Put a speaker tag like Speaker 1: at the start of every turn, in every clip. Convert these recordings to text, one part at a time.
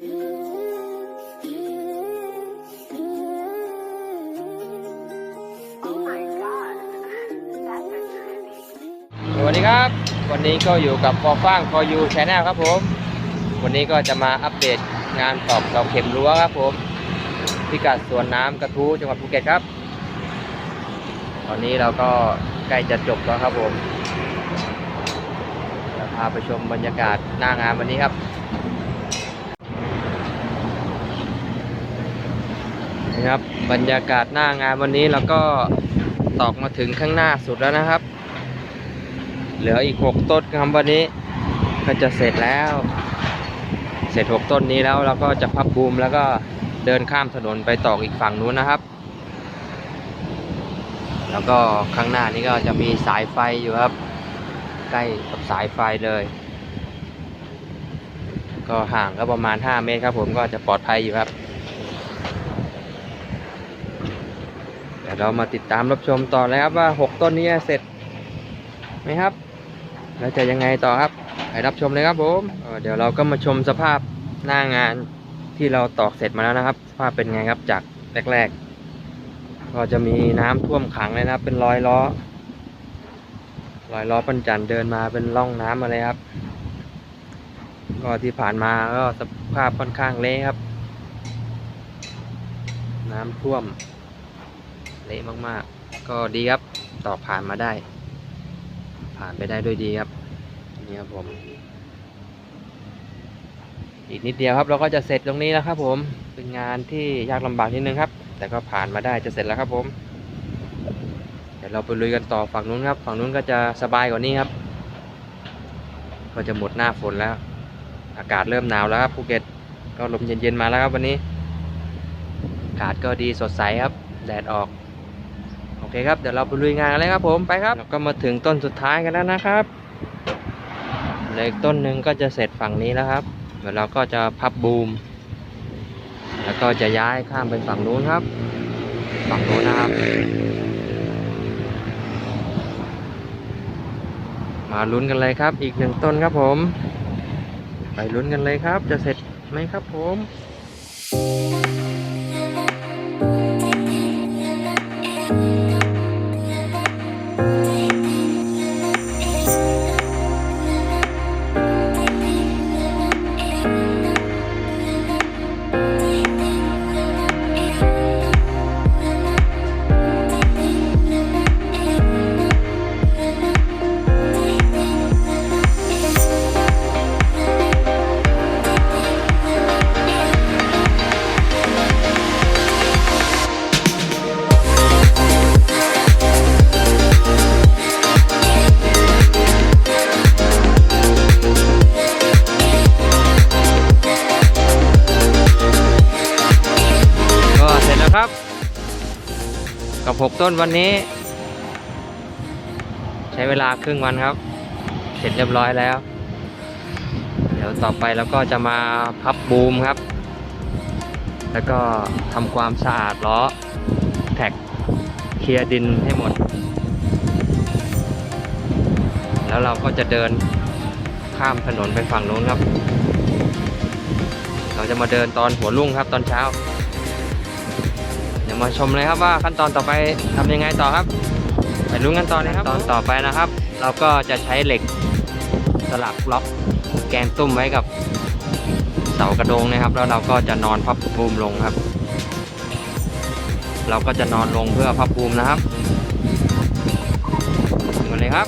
Speaker 1: สวัสดีครับ วันนี้ก็อยู่กับฟอฟ้างฟอยูแชนแนลครับผม วันนี้ก็จะมาอัปเดตงานตอกเสาเข็มรั้วครับผม พิกัดสวนน้ำกระทู้จังหวัดภูเก็ตครับ ตอนนี้เราก็ใกล้จะจบแล้วครับผมเราพาไปชมบรรยากาศหน้างานวันนี้ครับ ครับบรรยากาศหน้างานวันนี้เราก็ตอกมาถึงข้างหน้าสุดแล้วนะครับ เหลืออีก 6 ต้นครับวันนี้ก็จะเสร็จแล้ว เสร็จ 6 ต้นนี้แล้วเราก็จะพับบูมแล้วก็เดินข้ามถนนไปตอกอีกฝั่งนู้นนะครับ แล้วก็ข้างหน้านี้ก็จะมีสายไฟอยู่ครับ ใกล้กับสายไฟเลย ก็ห่างก็ประมาณ 5 เมตรครับผมก็จะปลอดภัยอยู่ครับ เรามาติดตามรับชมต่อเลยครับว่า 6 ต้นนี้เสร็จไหมครับ แล้วจะยังไงต่อครับไปรับชมเลยครับผมเเดี๋ยวเราก็มาชมสภาพหน้างานที่เราตอกเสร็จมาแล้วนะครับ สภาพเป็นไงครับจากแรก ๆ ก็จะมีน้ำท่วมขังเลยนะครับ เป็นรอยล้อรอยล้อปันจันเดินมาเป็นร่องน้ำมาเลยครับ ก็ที่ผ่านมาก็สภาพค่อนข้างเละครับ น้ำท่วม เละมากๆ ก็ดีครับตอกผ่านมาได้ ผ่านไปได้ด้วยดีครับนี่ครับผม อีกนิดเดียวครับเราก็จะเสร็จตรงนี้แล้วครับ ผมเป็นงานที่ยากลำบากนิดนึงครับ แต่ก็ผ่านมาได้จะเสร็จแล้วครับผม เดี๋ยวเราไปลุยกันต่อฝั่งนู้นครับ ฝั่งนู้นก็จะสบายกว่านี้ครับ ก็จะหมดหน้าฝนแล้ว อากาศเริ่มหนาวแล้วครับภูเก็ตก็ลมเย็นๆมาแล้วครับวันนี้อากาศก็ดีสดใสครับ แดดออก เคครับเดี๋ยวเราไปลุยงานกันเลยครับผมไปครับแล้วก็มาถึงต้นสุดท้ายกันแล้วนะครับเหลืออีกต้นหนึ่งก็จะเสร็จฝั่งนี้แล้วครับเดี๋ยวเราก็จะพับบูม แล้วก็จะย้ายข้ามไปฝั่งนู้นครับ ฝั่งนู้นนะครับ มาลุ้นกันเลยครับ อีกหนึ่งต้นครับผม ไปลุ้นกันเลยครับ จะเสร็จไหมครับผมก็ 16 ต้นวันนี้ ใช้เวลาครึ่งวันครับ เสร็จเรียบร้อยแล้ว เดี๋ยวต่อไปเราก็จะมาพับบูมครับ แล้วก็ทำความสะอาดล้อแท็กเคลียร์ดินให้หมด แล้วเราก็จะเดินข้ามถนนไปฝั่งนู้นครับ เราจะมาเดินตอนหัวรุ่งครับตอนเช้า มาชมเลยครับว่าขั้นตอนต่อไปทำยังไงต่อครับ ไปลุ้นกันต่อเลยครับ ตอนต่อไปนะครับ เราก็จะใช้เหล็กสลักล็อกแกนตุ้มไว้กับเสากระโดงนะครับ แล้วเราก็จะนอนพับบูมลงครับ เราก็จะนอนลงเพื่อพับบูมนะครับถึงกันเลยครับ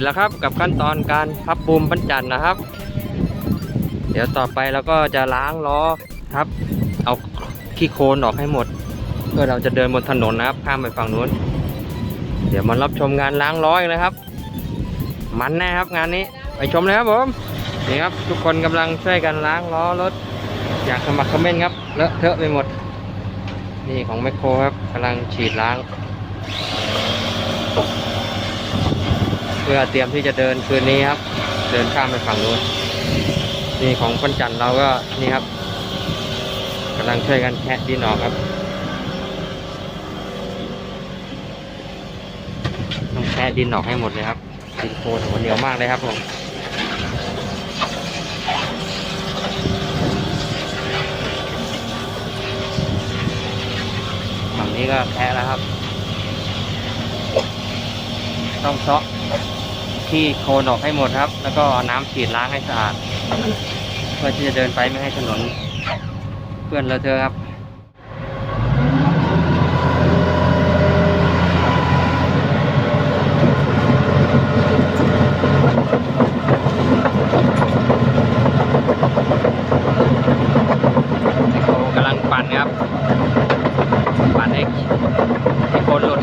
Speaker 1: จแล้วครับกับขั้นตอนการพับบูมปั้นจันนะครับ เดี๋ยวต่อไปเราก็จะล้างล้อครับ เอาขี้โคลนออกให้หมด เพื่อเราจะเดินบนถนนนะครับข้ามไปฝั่งนู้น เดี๋ยวมารับชมงานล้างล้ออีกเลยครับ มันแน่ครับงานนี้ไปชมเลยครับผมนี่ครับทุกคนกำลังช่วยกันล้างล้อรถ อย่างขมักเขม้นต์ครับเลอะเทอะไปหมด นี่ของแมคโครครับกำลังฉีดล้าง พื่อเตรียมที่จะเดินคืนนี้ครับ เดินข้ามไปฝั่งนู้นนี่ของปันจันทร์เราก็นี่ครับกำลังช่วยกันแคะดินออกครับต้องแคะดินออกให้หมดเลยครับดินโคลนหัวเหนียวมากเลยครับผมฝั่งนี้ก็แคะแล้วครับ ต้องเซาะ ที่โคลนออกให้หมดครับ แล้วก็เอาน้ำฉีดล้างให้สะอาด เพื่อที่จะเดินไปไม่ให้ถนนเพื่อนเลอะเทอะครับกำลังปั่นครับ ปั่นให้ให้โคนหลุด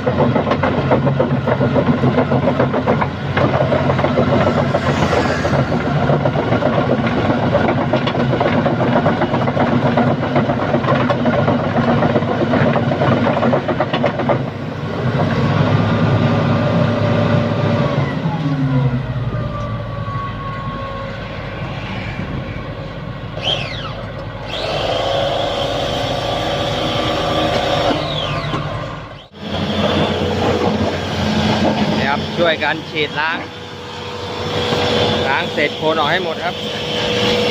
Speaker 1: นะครับช่วยกันฉีดล้าง ล้างเศษโคลนออกให้หมดครับ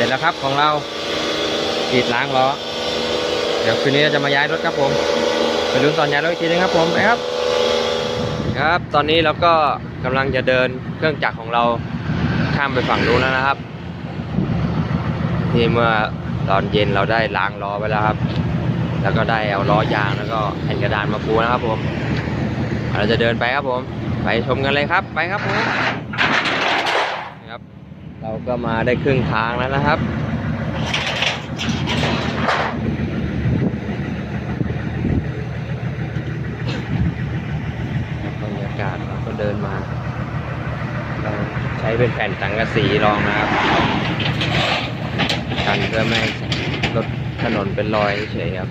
Speaker 1: ร็จแล้วครับของเราฉีดล้างล้อ เดี๋ยวคืนนี้เราจะมาย้ายรถครับผมไปลุ้นตอนย้ายรถอีกทีนึงครับผมไปครับ ครับ ตอนนี้เราก็กำลังจะเดินเครื่องจักรของเราข้ามไปฝั่งนู้นแล้วนะครับนี่เมื่อตอนเย็นเราได้ล้างล้อไปแล้วครับ แล้วก็ได้เอาล้อยางแล้วก็แผ่นกระดานมาปูนะครับผม เราจะเดินไปครับผม ไปชมกันเลยครับ ไปครับผม เราก็มาได้ครึ่งทางแล้วนะครับ บรรยากาศเราก็เดินมาเราใช้เป็นแผ่นสังกะสีรองนะครับกันเพื่อไม่ให้รถถนนเป็นรอยเฉยครับ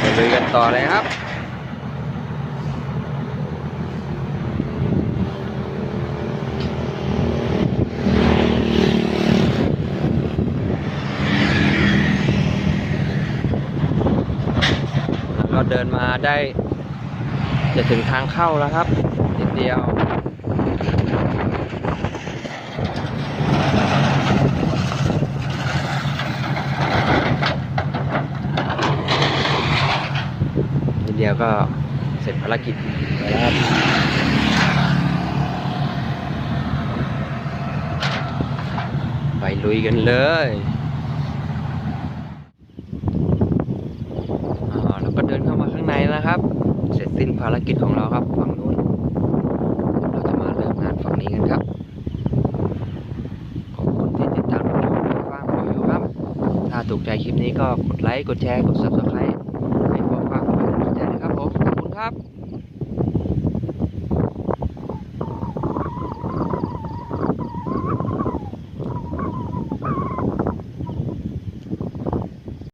Speaker 1: ไปลุยกัน ต่อเลยครับ เราเดินมาได้จะถึงทางเข้าแล้วครับนิดเดียว นิดเดี ยวก็เสร็จภารกิจไปแล้วครับไปลุยกันเลยอ่าแล้วก็เดินเข้ามาข้างในนะครับ เสร็จสิ้นภารกิจของเราครับฝั่งนู้น เราจะมาเริ่มงานฝั่งนี้กันครับ ขอบคุณที่ติดตามรับชมฟังผมอยู่ครับ ถ้าถูกใจคลิปนี้ก็กดไลค์ กดแชร์ กด subscribe ให้ผ ม